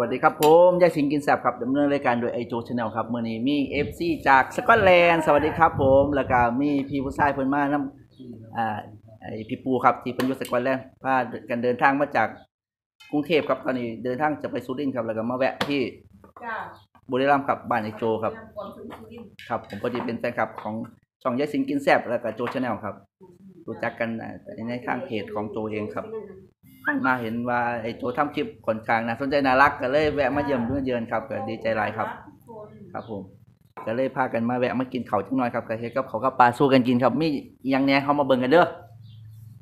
วัสดีครับผมยายสิงห์กินแซบครับดำเนินรายการโดยไอโจชาแนลครับมื่อนี้มีเอฟซีจากสกอตแลนด์สวัสดีครับผมแล้วก็มีพี่ผู้ชายเพิ่นมานํอ่าไอพี่ปูครับที่เพิ่นอยู่สกอตแลนด์พากันเดินทางมาจากกรุงเทพครับตอนนี้เดินทางจะไปสุรินทร์ครับแล้วก็มาแวะที่จ้าบุรีรัมย์ครับบ้านไอโจครับก่อนถึงสุรินทร์ครับผมพอดีเป็นแฟนคลับของช่องยายสิงห์กินแซบแล้วก็โจชาแนลครับรู้จักกันอ่าในทางเพจของโจเองครับ มาเห็นว่าไอ้โจทำคลิปค่อนข้างน่าสนใจน่ารักก็เลยแวะมาเยี่ยมเพื่อนเยือนครับก็ดีใจหลายครับทุกคนครับผมก็เลยพากันมาแวะมากินเขาวจังหน่อยครับก็เฮ็ดกับเขาวกับปลาสู้กันกินครับมีอหยังแหน่เขามาเบิ่งกันเด้อ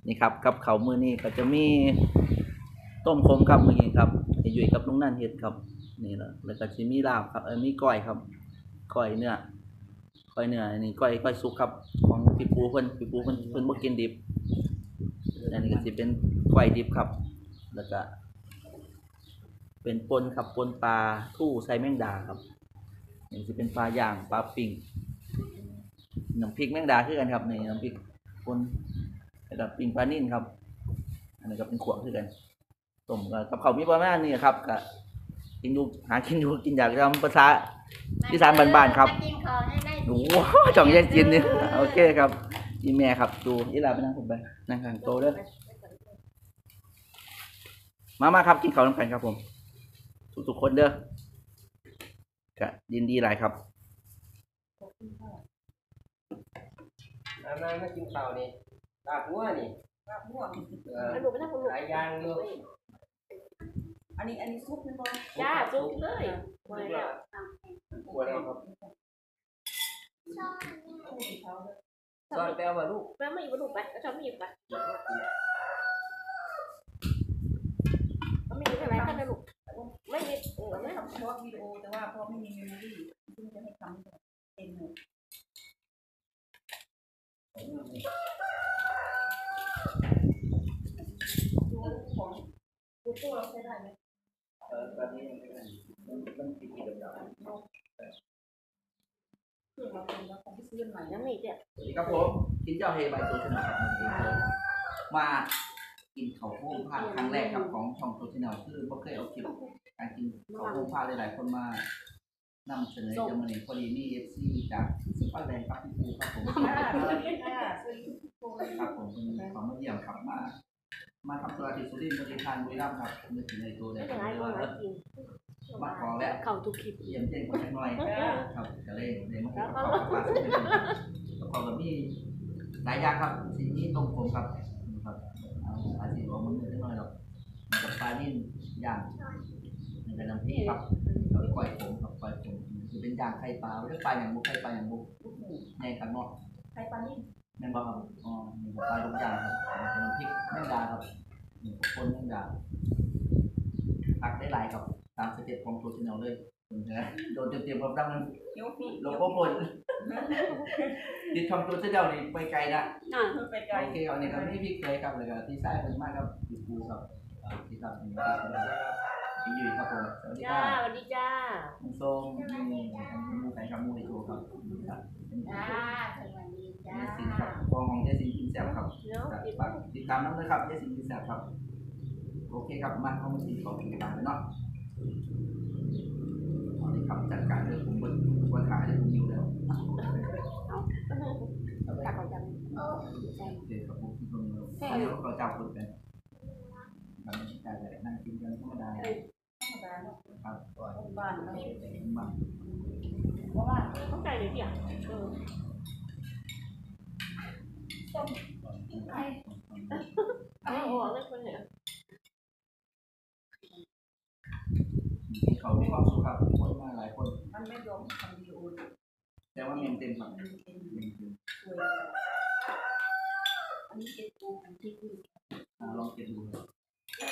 นี่ครับกับเขาวมื้อนี้ก็จะมีต้มขมครับมื้อนี้ครับไอ้ยุ้ยกับลุงนั่นเฮ็ดครับ นี่แหละแล้วก็สิมีลาบครับเออมีก้อยครับก้อยเนื้อก้อยเนื้ออันนี้ก้อยก้อยสุกครับของพี่ปูเพิ่นพี่ปูเพิ่นเพิ่นบ่กินดิบอันนี้ก็สิเป็น ก้อยดิบครับ แล้วก็เป็นปนครับปนปลาทู่ใส่แมงดาครับนี่จะเป็นปลาย่างปลาปิ่งน้ำพริกแมงดาคือกันครับนี่น้ำพริกปนแล้วก็ปิ่งปลานิ่นครับ อันนี้ก็เป็นขวคือกันต้มกับเขาวมีประมาณนี้ครับก็กินอยู่หากินอยู่กินอยากทำภาษาอีสานบ้านๆครับมกินของให้ได้โอ้โหจ่องแย่งกินนี่โอเคครับอีแม่ครับดูอีลาไปนั่งผมไปนั่งข้างโต๊ะเด้อ มามาครับกินข้าวน้ำกันครับผมทุกๆคนเด้อก็ยินดีหลายครับมามามากินข้าวนี่ลาบหัวนี่ลาบม่วงเออไปดูไปนั่งคุณลูกหลายอย่างอยู่อันนี้อันนี้ซุปนั่นบ่จ้าจุกเลยทุกอย่างหัวแล้วครับคู่ที่เขาเลยซอนแป้วมาลูกแม่ไม่อยู่บนลูกไปแล้วชอบไม่อยู่ไปไม่อยู่ที่ไหนกันนะลูกไม่มีเออไม่ทำเฉพาะวิดีโอแต่ว่าเพราะไม่มีเมมโมรี่ซึ่งจะให้ทำเต็มหมดดูของดูตู้เราใช้ได้ไหมเออตอนนี้มันมันติดๆเดี๋ยวเครื่องเราเต็มแล้วของที่ซื้อใหม่ยันะงมีเจ้าสวัสดีครับผมกินเจ้าเฮใบายโซชนลครับมา กินข้าวโพดผ้าครั้งแรกครับของช่องโซชแนลคือบ่เคยเอาคลิปการกินข้าวโพดผ้าหลายๆคนมานำเสนอจะมาเนี่ยพอดีมีเอฟซีจากสกอตแลนด์ครับพี่ปูครับผมค่ะสวัสดีค่ะสวัสดีทุกคนครับผมเป็นของมาเยี่ยมครับมามาทำตัวที่สุรินทร์บริทานบุรีรัมย์ครับนึกถึงในตัวเลไม่ยเป็นไรลูกมากินมาขอแวะเข่าทุกคลิปเยี่ยมเจ้งคนน้อยครับก็เลยเลยมาขอขอบคุณประกอบกับมีหลายอย่างครับสิ่งนี้ตรงผมครับานิ่นย่างในน้ำพริกครับแล้วก้อยผมครับก้อยผมคือเป็นย่างไข่ปลาเรียกปลาอย่างบุกไข่ปลาอย่างบุกใหญ่ขันเนาะใครปานี่แม่นบ่ครับอ๋อนี่ปลาลูกยางครับเป็นน้ำพริกแมงดาครับนี่คนแมงดาผักได้หลายครับตามสเต็ปของตัวชแนลเลยนะโดนเตรียมๆครับตั้งเดี๋ยวพี่โลโก้บนติดช่องตัวชแนลนี่ไปไกลนะอะไปไกลโอเคเอาเนี่ยครับนี่พี่เคยครับแล้วก็ที่ซ้ายเป็นมากครับพี่ปูครับ อ่าที่ครับนี่พี่ยุ้ยครับผมสวัสดีคจ้ารับสวัสดีจ้าคุณส้มนี่มูไก่ครับมูไอโชครับครับเป็นจ้าสวัสดีจ้าเจสินครับกองของเจสินกินแซ่บครับเนาะฝากติดตามน้องด้วยครับเจสินกินแซ่บครับ โอเคครับมาเข้ามากินของกินกันเลยเนาะเอาเลยครับจัดการเลยผมบนบนขายเลยผมอยู่แล้วตักเอาจังโอเคครับผมที่ตรงนี้เดี๋ยวเราจับคนกัน บรรยากาศแบบนั่งกินกันธรรมดาธรรมดาเนาะครับก่อนบ้านเรามาเพราะว่าเข้าใจเลยพี่อะเออไอ้เอาออกเลยคนเนี่ยเขามีความสุขครับคนมาหลายคน มันไม่ยอมทำดีโอแต่ว่าเมมเต็มครับมันเป็นเต็มอันนี้เป็นปูอันที่คือลองเก็บดูครับ ตอน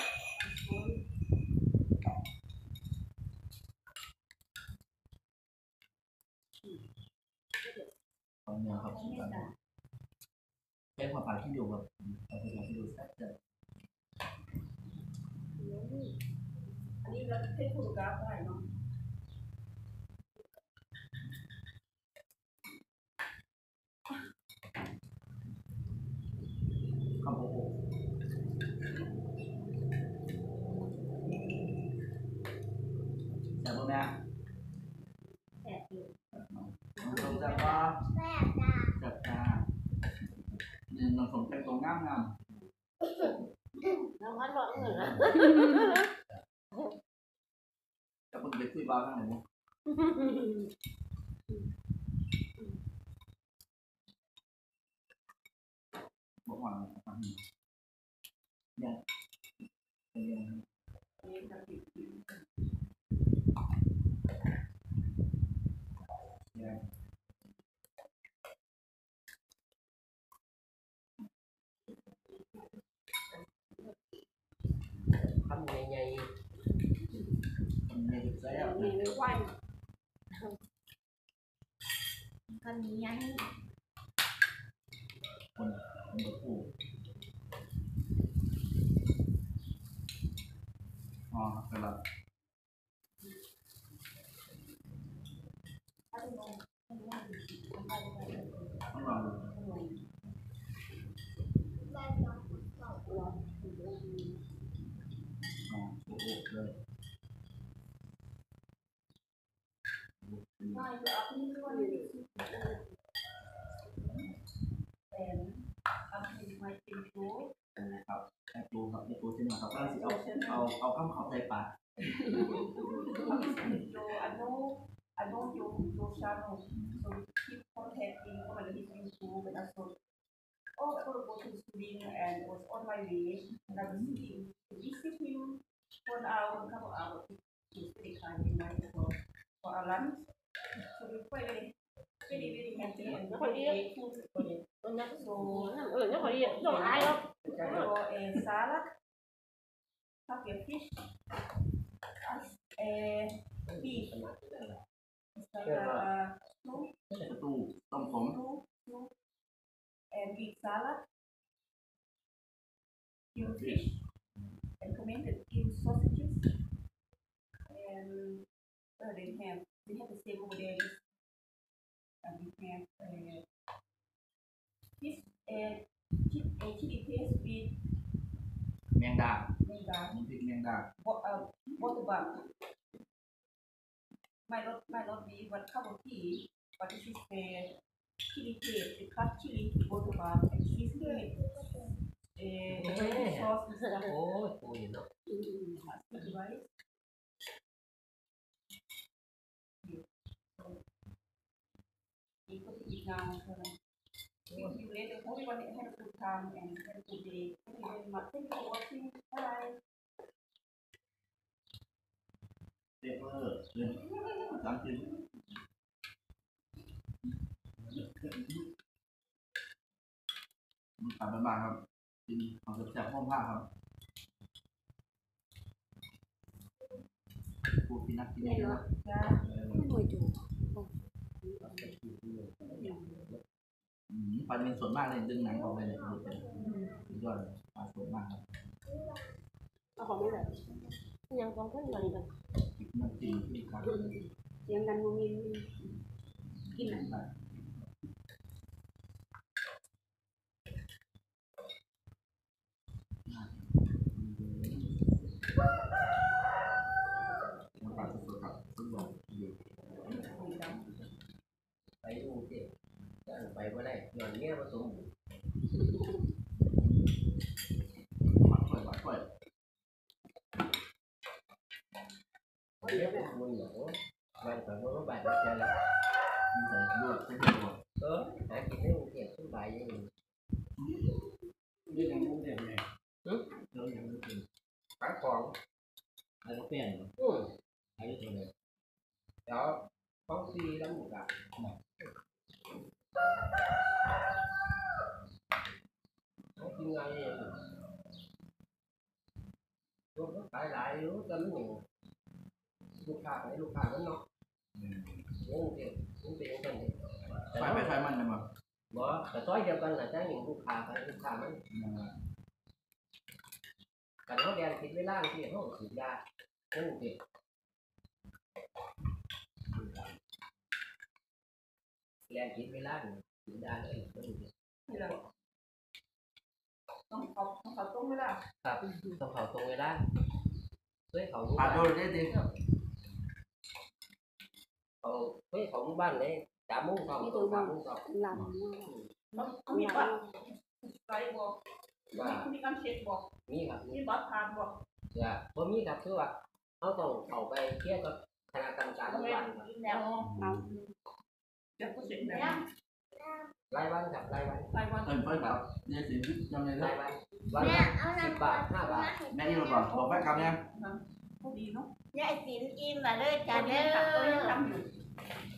นี้ครับที่กันเป็นความฝันที่ดูแบบเราเป็นที่ดูแซ่บจัดอันนี้เราให้ผู้กราฟได้เนาะ คำโอ้โห แต่พ่อแม่ แอบอยู่ น้องสมจะว่าแซ่บจ้าแซ่บจ้านี่น้องสมแต่งตัวงามงาม น้องพัดบอกเหนือ แต่ คุณไปคุยบ้าข้างไหนมั้งบอกว่าฟังเนี่ยเป็นยังไง นี่จะติดอยู่ เนี่ย ทำใหญ่ มันมี แซ่บมีไม่ไหวคันนี้ยังคนคนกับผู้อ๋อเป็นไรถ้าเป็นลงถ้าเป็นลงทำไปเลยต้องลองอ๋อโอ้โหเลย อบดูครับแอบดูที่หนึ่งครับก็สิเอาเอาเอาข้ามเขาใส่ปาก Yo, I know, I know your, your channel, so keep contacting over the YouTube and also also go to Sweden and was on my way and I was sitting to visit him for an hour, couple hours to spend time in my for for our lunch. So we're quite very, very, very happy and very grateful for it. มันนัก So เออเนี่ยขอเรียนส่งไอ้แล้ว for a salad, Okay, fish. Uh, beef. Salad. Two. stew, And big salad. Grilled fish. And commended grilled sausages. And uh, they have they have the same over there. And we have uh, and chili paste with แมงดา manga, น้ำพริกแมงดา wa- uh, water bug. Might not might not be one cup of tea, but this is the chili paste, the cut chili water bug, and she's doing it. Uh, the sauce is ๆโอ้ยปูนี่เนาะ sticky rice. You put it down. So, you you let the whole one have a good time and have a good day. Thank you very much. Thank you for watching. Bye. เรียกเออเรื่องสามสิบมันขาดไปมากครับกินเอาแซ่บๆห้องผ้าครับกูกินนักกินเองนะ Yeah. ไม่รวยจูอืม ปลาเป็นส่วนมากเลยดึงหนังออกเลยเนี่ยดูเป็นสุดยอดเลยปลาส่วนมากครับเอาของไม่แบบยังต้องเพิ่มเงินกันอีกน้ำจิ้มที่ครับเสียงกันมึงมีกินอะได้น้ำปลาสดๆครับทุกอย่างอยู่ ไปดูสิจะไปบ่ได้ย้อนเงี้ยผสม หมักถ้วยหมักถ้วย เงี้ยเป็นมุนเหรอมันก็บ่บาดใจละ มีใส่ลวกทุกตัว เออหากินได้กรุงเทพสบายอยังนี้ เรื่องของเด็กไงเรื่องอย่างนี้คือ ขายของ อะไรก็เปลี่ยน อืม อะไรก็เลย เดี๋ยวของฟรีแล้วหมดอะเขากิน ไงเนี่ยรวมก็ขายหลายรู้แต่ไม่หนึ่งลูกค้าไหนลูกค้ามันเนาะเดี๋ยวกรุงเทพกรุงเทพกันเนี่ยแต่ไฟว่าไปไฟมันเลยมั้งบ่แต่ซอยเดียวกันน่ะจ้างหญิงลูกค้าไปลูกค้ามันกันเขาแดนคิดเวลาที่เขาสูบยานั่นเองแดนคิดเวลาเนี่ยสูบยาเลยนั่นเองนี่แหละ ต้องเขาต้องเขาต้มไม่ได้ครับต้องเขาตรงเวลาเฮ้ยเขารู้ปลาว่าโดนได้ดิเขาเฮ้ยของบ้านไหนสามโมงสองสามโมงสองลำมากแล้วมีบัตรไกด์บอกว่ามีการเช็คบอกมีครับมีบัตรผ่านบอกจะพอมีครับคือว่าเขาต้องเข้าไปเที่ยวกับคณะกรรมการทุกวันครับแนวเดี๋ยวก็เสร็จแล้ว รายวันครับรายวันรายวันเออเพิ่นครับเนี่ยสิยังไงเด้ราอยวันวันแม่ละเอาสิบบาทห้าบาทแม่นี่มาก่อนบอกแฟนคลับเนี่ยพอดีเนาะยายสินอิ่มละเลยจ้าการเด้เล่นตัดก็ยังอทำอยู่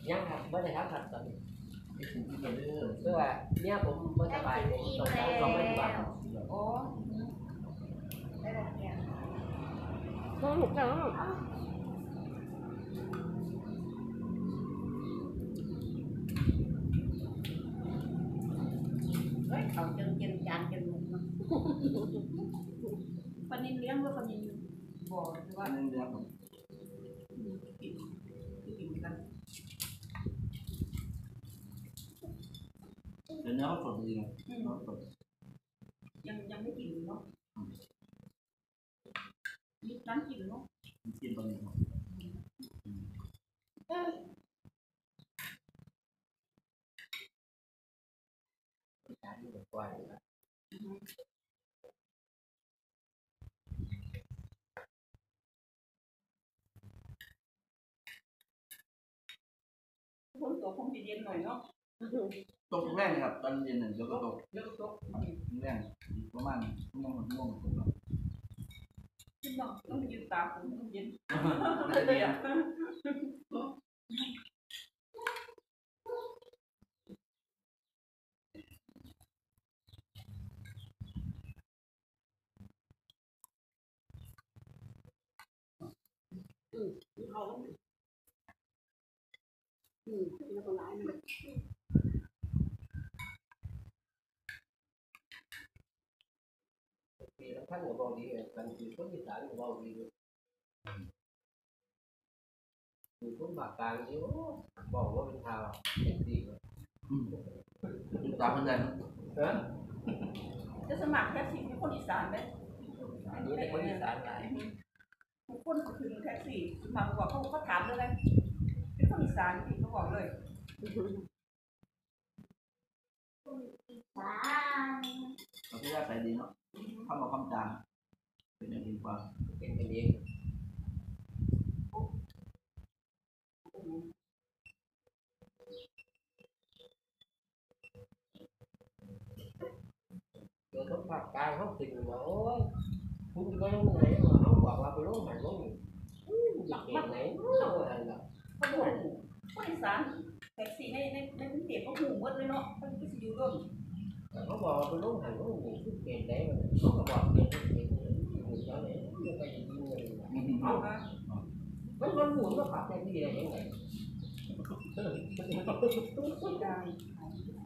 ยังครับไม่ได้ครับครับตอนนี้ไอ้สิ่งที่เกิดเด้อคือว่าเนี่ยผมไม่สบายผมต้องการต้องไม่สบายโอ้ได้แล้วเนี่ยสนุกจังเฮ้ยเขา จนกินจานจนหมดเนาะปนินเลี้ยงว่าปนินบอกหรือว่าอันนึงเดียวครับกินกินกันเดี๋ยวเนื้อเขาสดดีไงเนื้อสดยังยังไม่กินเนาะมีร้านกินเนาะกินตอนนี้ครับจานอยู่กว่า อยู่ครับคนตัวคงจะเย็นหน่อยเนาะตกแรงครับ ตอนเย็นน่ะเดี๋ยวก็ตกเยอะตกแรงประมาณชั่วโมงชั่วโมงตกแล้วขึ้นเนาะต้องไปยืนตาผมต้องเย็นเดี๋ยวเอาแล้วอืมแล้วก็ร้ายมันท่านก็บอกดีกันคือคนอีสานก็บอกดีเลยคือคนภาคกลางนี่โอ้บอกว่าเป็นข่าวเป็นดีเลยตามคนใดเออจะสมัครแท็กซี่เป็นคนอีสานไหมนี่เป็นคนอีสานหลายคนถึงแท็กซี่มาบอกเขาเขาถามเลยเป็นคนอีสานเขาบอกเลยว้าเราที่ได้ใส่ดีเนาะเข้ามาคำจางเป็นอย่างดีกว่าเป็นกันเองเดี๋ยวต้องภาคกลางเขาถึงว่าโอ้ยคุณจะไปลงไหนมาเขาบอกว่าไปลงไหนลงนี่อยากเห็นไหนเอาอะไรล่ะเขาบอกคนอีสานแท็กซี่ในในในกรุงเทพก็หูหมดเลยเนาะเขาก็จะอยู่ ร่วมเขาบอกว่าไปลงหันลงนี่คือเกณฑ์ไหนมันเขาก็บอกเกณฑ์เกณฑ์อยู่ตอนไหนไม่ไปยิงเลยเอามามันมันหมุนก็ขับได้ที่ไหนยังไง สีดา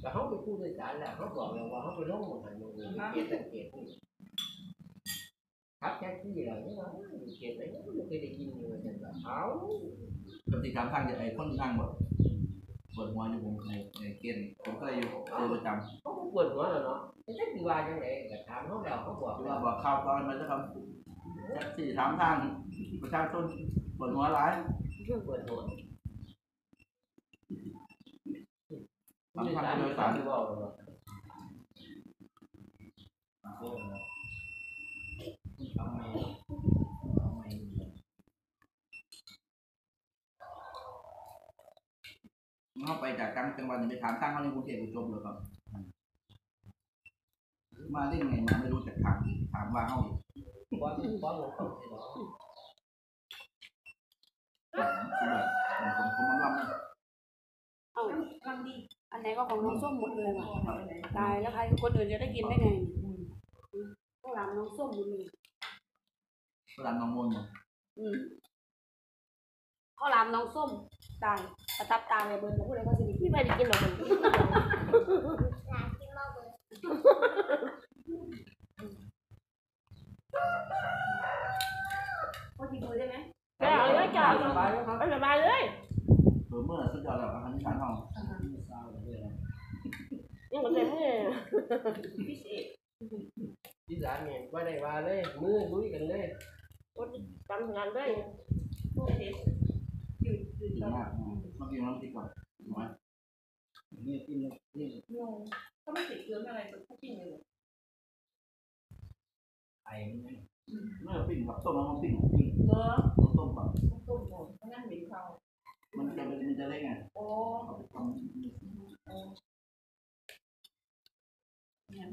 แต่เขาไปพูดโดยสารแหละเขาบอกแล้วว่าเขาไปลงหันลงนี่เกณฑ์สังเกตนี่ครับแท็กซี่อะไรนี่ว่าเกณฑ์ไหนไม่เคยได้ยินเลยแต่แบบเอาปฏิกรรมทางจะไอ้คนนั่งแบบปวดหัวอยู่ผมในในเกณฑ์ผมก็เลยอยู่เจอประจำเขาก็ปวดหัวแล้วเนาะไม่ใช่คือว่าจังไหนแต่ถามเขาแล้วเขาบอกที่ว่าว่าบอกข่าวตอนมันจะทำแท็กซี่ถามทางประชาชนปวดหัวร้ายปวดหัว ทำทางสารโดยสารที่บอกเนาะเข้าไปจากกลางจังหวัดไปถามทางเขาในกรุงเทพจบเลยครับ มาได้ไงมาไม่รู้จักทางถามว่าเขาว่าว่ามันต้องใช่เนาะคือแบบผมผมผมลำนะเอาลังดี อันไหนก็ของน้องส้มหมดเลยว่ะเอาไปไหนตายแล้วใครคนอื่นจะได้กินได้ไงต้องรำน้องส้มหมดเลยเวลาน้องมนต์อืมข้าวหลามน้องส้มตายประทับตาเลยเบิร์นพูดอะไรก็สิพี่ไม่ได้กินหรอกมัน อยากกินมากเลย พอดีมือได้ไหม แกเอาเลยจ้า สบายแล้วครับ ไปสบายเลย เบอร์เมื่อสุดยอดแล้วอาหารที่สานห้อง ยังไม่เต็มเลย พิเศษที่ร้านเนี่ยว่าได้ว่าเลยมือลุยกันเลยกำงานได้ค two taste จืดจืดดีจังมากอืมมากินน้ำพริกก่อนถูกไหมนี่กินนี่โนถ้าไม่ติดเกลือไม่อะไรก็คุกกิ้งเลยเหรอไอ้นี่ไม่เอาปิ้งครับต้มแล้วมันปิ้งปิ้งเนอะต้องต้มก่อนต้มก่อนเพราะงั้นเหม็นข้าวมันจะมันจะเล็กไงโอ้ เอาไปทำ งั้น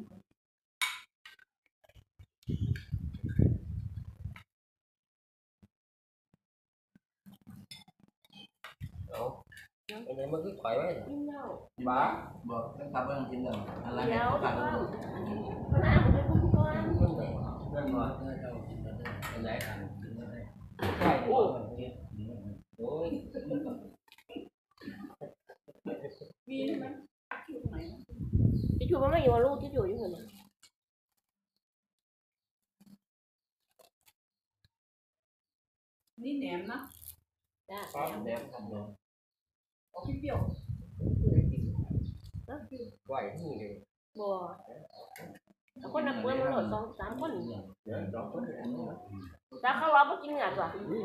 เอา อันนี้มันคือข่อยไว้น่ะยิ่งเน่าบ้าบอกให้ทำเรื่องกินเลยอะไรเดี๋ เนี่ยยวตัดเดี๋ยวลูกมันอ้างไปคนก่อนมันไหนนั่นบ่อันไหนอันใช่โอ้โอ้ยมีใช่ไหมอยู่ตรงไหนนะที่ชูมันไม่อยู่กับลูกที่อยู่อยู่เหมือนนี่แหนมนะจ้าครับแหนมทำเนาะออกเปรี้ยวไหวที่นี่เลยบัวแล้วคนนับเมื่อมันหลดสองสามคนเดี๋ยวเราก็เห็นว่าจ้าเขาล้อมากินงานว่ะมือ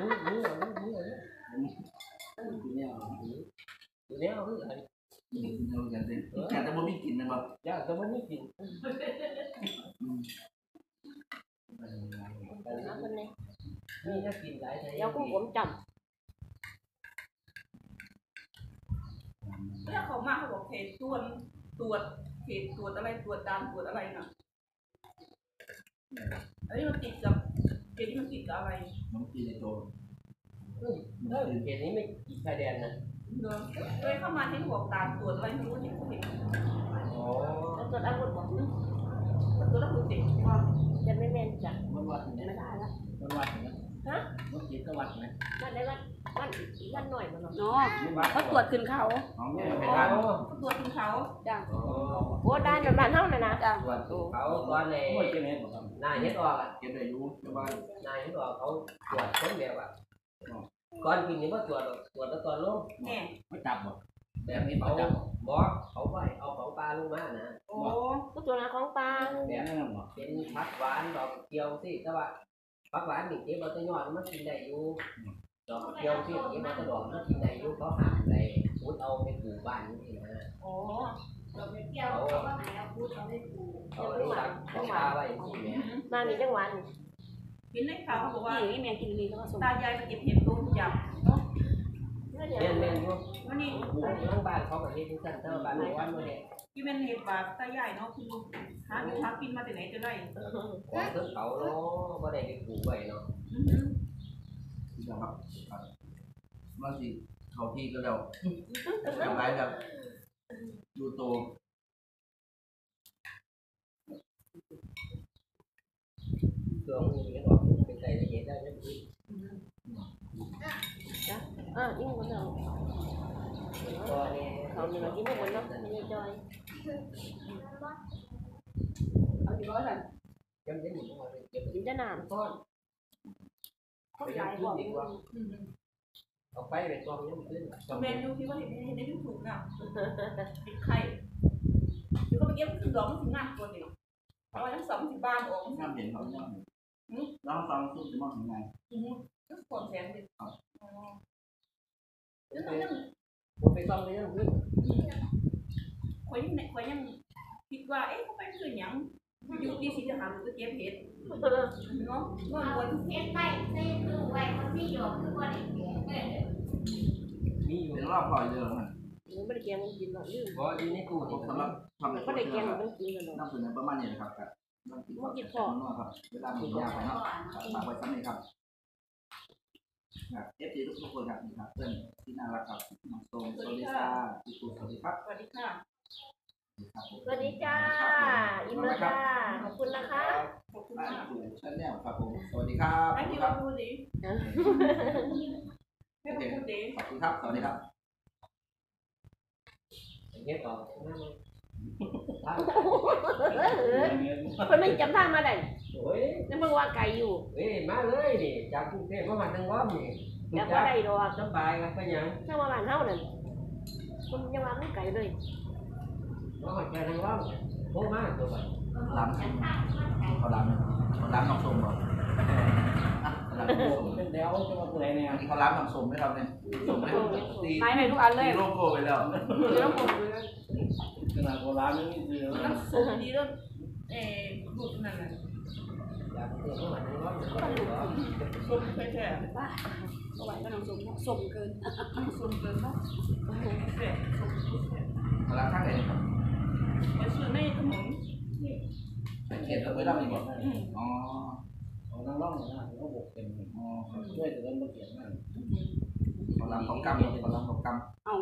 มือมือมือมือเนี่ยตัวนี้เอาคืออะไรเรากันสิแต่แต่บ่มีกลิ่นนะบ่ยากแต่มันไม่กินนะคนนี้นี่ถ้ากินหลายไทยเดี๋ยวกูผมจ ๆแล้วเขามาเขาบอกเขตตรวจตรวจเขตตรวจอะไรตรวจดำตรวจอะไรน่ะอันนี้มันติดกับเขตที่มันติดกับอะไรน้องกินในโตถ้าเขตนี้ไม่กินชายแดนนะเนอะเคยเข้ามาที่บอกตามตรวจอะไรไม่รู้ที่เขาเห็นอ๋อำแล้วตัวอาวุธบอกตรวจแล้วคือติดว่าจะไม่แม่นจ้ะมันวัดไม่เนี่ยได้ละมันวัดเนี่ยฮะมันกินก็วัดนะวันได้วัน วันอีกวันหน่อยมันเนาะเนาะเขาตรวจขึ้นเขาน้องเนี่ยอ๋ไปอร้านเขาตรวจขึ้นเขาจ้ะอ๋อโอ้ได้แบบบ้านเฮาน่ะนะจ้ะส่วนเขาตอนในโอ้ยเจ๊เนี่ยบอกครับนายเฮ็ดออกอะเก็บได้อยู่แต่ว่านายเฮ็ดออกเขาตรวจคนแบบอะก่อนกินนี่ว่าตรวจตรวจแล้วตอนลงแน่ไม่จับบ่แบบนี้เขาบอกเขาไปเอาของปลาลงมานะโอ้ก็ตัวนาของปลาแม่นั่นบ่เป็นผักหวานดอกเกียวสิแต่ว่าผักหวานนี่เก็บเอาแตัยอดมันกินได้อยู่ ดอกเกียวสิเก็บเอาแตัดอกมันกินได้อยู่เขาหามได้พูดเอาไปปลูกบ้านนี่นะโอ้เราไปเที่ยวเขาก็ไหนเอาพูดเอาไม่ถูกเขาเอาตักของปลาไว้ที่แม่มามีจังหวัดกินในข่าวเขาบอกว่านี่แม่กินนี่เขาก็ส่งตายายมาเก็บเห็ดต้มยำเนาะเดี๋ยวเล่นเล่นอยู่วันนี้ทั้งบ้านเขาก็เฮ็ดทุกท่านเท่าบ้านในวันมาเฮ็ดที่เป็นเห็ดบาปตายายเนาะคือหาอยู่หากินมาแต่ไหนจะได้ของเพิ่นเขาเนาะบ่ได้ไปปลูกไว้เนาะ อื้อหือครับบางทีเขาที่ก็แล้วทำไรแบบดูโตเครื่องนี้เฮ็ดอกเป็นใจละเอียดได้ไหมพี่อ่ายิ่งคนเราก็นี่เขาเนี่ยกินไม่หมดเนาะไม่จอยเอาอยู่ร้อยละจำเป็นหมดเลยเก็บกินจะนานก้อน เขาใหญ่บอกอืมเอาไปเป็นกองยังขึ้นเมนูที่ว่าเห็นเห็นในยูทูบน่ะติดไข่เดี๋ยวเขาไปเก็บขึ้นดอกมันถึงงานตัวเดียวเอาไว้ทั้งสองสิบบาทออกน้ำเห็นเขาน้ำเห็นแล้วฟังซุปจะมองยังไงอือหือก็คนแสนเลยอ๋อแล้วตอนนั้นผมไปต้องเลยยังขึ้นข่อยยังข่อยยังคิดว่าเอ๊ะเขาไปคือหยัง อยู่ดีสิจะหาหรือจะเก็บเห็ดเนาะเงินวันเฮ็ดไปใส่ตู้ไว้มันมีหยกคือบ่ได้แก่มีอยู่เป็นรอบพลอยเดิมมันมันไม่ได้แกงกินหรอกลืมบ่อยู่ในตู้นี่สำหรับทำมันเป็นไม่ตัวได้แกเชื่องครับมันกินกันหรอกน้ำส่วนใหญ่ประมาณนี้นะครับกับน้ำกินข้าวกับน้ำครับเวลาหมูย่างครับฝากไว้ซ้ำเลยครับเอฟซีทุกคนครับนี่ครับเพื่อนที่น่ารักครับน้องโซมสวัสดีค่ะพี่ปูสวัสดีครับสวัสดีค่ะ สวัสดีจ้า อิ่มแล้วจ้าขอบคุณนะคะขอบคุณบ้านค่ะปู่ชาแนลครับผม สวัสดีครับให้ขอบคุพี่ณคว่ารับพูดดิให้พี่พูดดิขอบคุณครับ สวัสดีครับเฮ็ดออกนั่นคนไม่จำทางมาได้โอ้ยนั่นเพิ่งว่าไก่อยู่เฮ้ยมาเลยนี่จากกรุงเทพมาหาทางว้อมนี่จำว่าได้ดอกสบายครับไปยังถ้าว่าบ้านเฮานั่นคนยังว่าไม่ไก่เลย มาหาทางว้อมโทรมาตัวไปร้านเขาร้านเขาร้านน้องส้มบ่ร้านน้องส้มเดี๋ยวจะมาผู้ใดเนี่ยอันนี้เขาล้างน้ำส้มไหมครับเนี่ยส้มไหมตีไม้ไปทุกอันเลยตีโลโก้ไปแล้วเดี๋ยวผมเลยขนาดโบราณนี่คือน้ำส้มดีแล้วเอ่อลูกนั่นน่ะอยากเจอข้างหลังนี่ว่าจะส้มแท้บ้าเอาไว้ก็น้องสมสมเกินๆส้มเกินเนาะแซ่บส้มแซ่บเขาล้างข้างไหนครับ ไปซื้อในขนมเขียนแล้วไว้แล้วนี่บอกอืมอ๋อของน้องร้องนะเขาบอกเป็นอ๋อช่วยแต่เรื่องมาเขียนนั่นเขาล้างของกำเขาล้างของกำเอา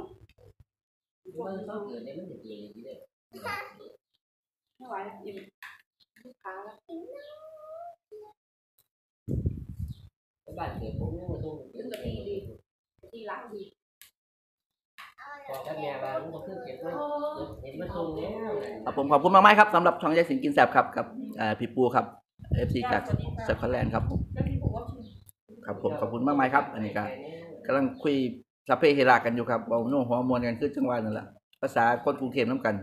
มันเขาเกิดในมันจะเกิดอย่างนี้เลยไม่ไหวแล้วอิ่มลูกค้าแล้วบ้านเกิดผมยังมาต้องเกิดตีดีตีหลังดี พอกับแม่บ้านมันขึ้นเก็บไว้เห็นมันตรงแล้ว ครับผมขอบคุณมากๆครับสำหรับช่องยายสิงกินแสบครับกับเอ่อพี่ปูครับเอฟซีจากแซบคอนแลนด์ครับผมแล้วพี่บอกว่าคือครับผมขอบคุณมากมายครับ อันนี้ก็กำลังคุยสัพเพเฮรากันอยู่ครับเบาโน่หัวมวลกันคือจังหวะนั่นแหละภาษาคนกรุงเทพน้ำกัน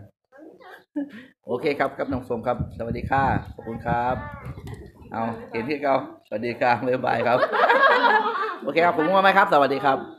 โอเคครับกับน้องสมครับ สวัสดีค่ะขอบคุณครับ เอาเห็นที่เก่าสวัสดีครับบ๊ายบายครับ โอเคครับผมมากไหมครับ สวัสดีครับ